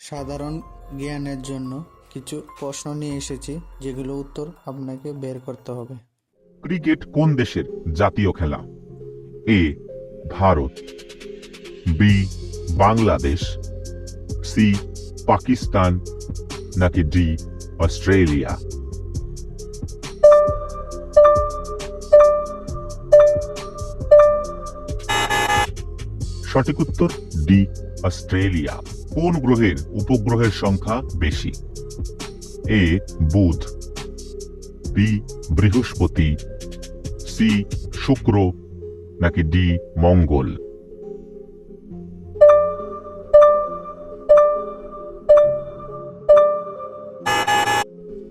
সাধারণ জ্ঞানের জন্য কিছু প্রশ্ন নিয়ে এসেছি, যেগুলো উত্তর আপনাকে বের করতে হবে। ক্রিকেট কোন দেশের জাতীয় খেলা? A, Bharat, B, Bangladesh, C, Pakistan, নাকি ডি, অস্ট্রেলিয়া? সঠিক উত্তর, ডি, অস্ট্রেলিয়া। কোন গ্রহের উপগ্রহের সংখ্যা বেশি? এ, বুধ, বি, বৃহস্পতি, সি, শুক্র, নাকি ডি, মঙ্গল?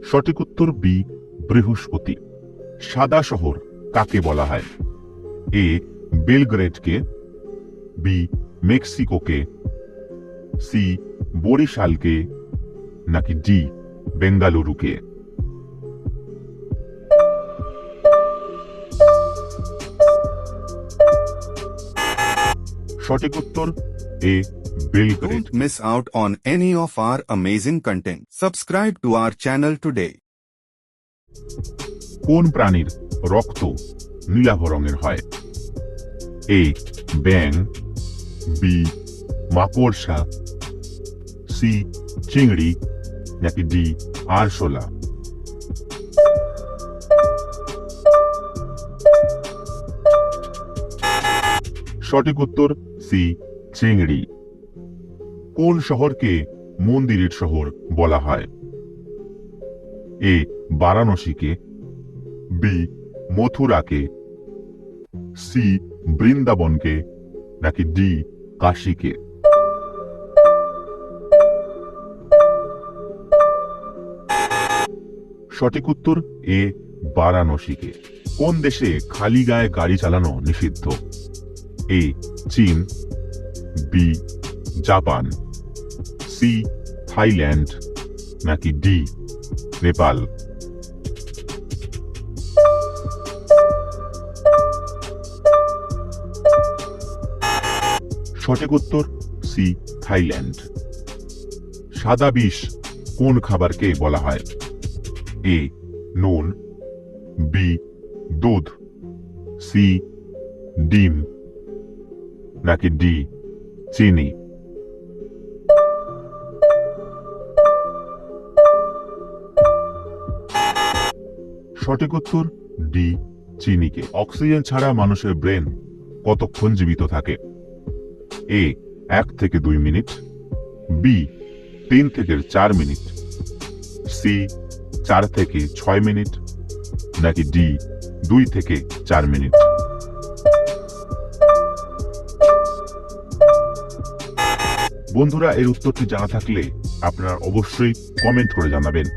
সঠিক উত্তর বি, বৃহস্পতি। সাদা শহর কাকে বলা হয়? এ, বেলগ্রেডকে, বি, মেক্সিকোকে সি বরিশালকে নাকি ডি বেঙ্গালুরুকে সঠিক উত্তর A Belgrade Don't miss out on any of our amazing content. Subscribe to our channel today. কোন প্রাণীর রক্ত নীলাভ রঙের হয় এ ব্যাং বি মাকড়সা সি চিংড়ি, নাকি ডি আরশোলা। সঠিক উত্তর সি চিংড়ি। কোন শহরকে মন্দিরের শহর বলা হয়? এ বারাণসীকে। বি মথুরাকে। সি বৃন্দাবনকে। নাকি ডি কাশীকে? সঠিক উত্তর, এ, বারাণসীকে। কোন দেশে খালি গায়ে গাড়ি চালানো নিষিদ্ধ? এ, চীন, বি, জাপান, সি, থাইল্যান্ড, নাকি ডি, নেপাল? সঠিক উত্তর, সি, থাইল্যান্ড। সাদা বিষ কোন খাবারকে বলা হয়? এ নুন বি দুধ সি ডিম নাকি ডি চিনি সঠিক উত্তর ডি চিনিকে। অক্সিজেন ছাড়া মানুষের ব্রেন কতক্ষণ জীবিত থাকে? এ এক থেকে দুই মিনিট। বি তিন থেকে চার মিনিট। সি চার থেকে ছয় মিনিট নাকি ডি, দুই থেকে চার মিনিট? বন্ধুরা, এর উত্তরটি জানা থাকলে আপনারা অবশ্যই কমেন্ট করে জানাবেন।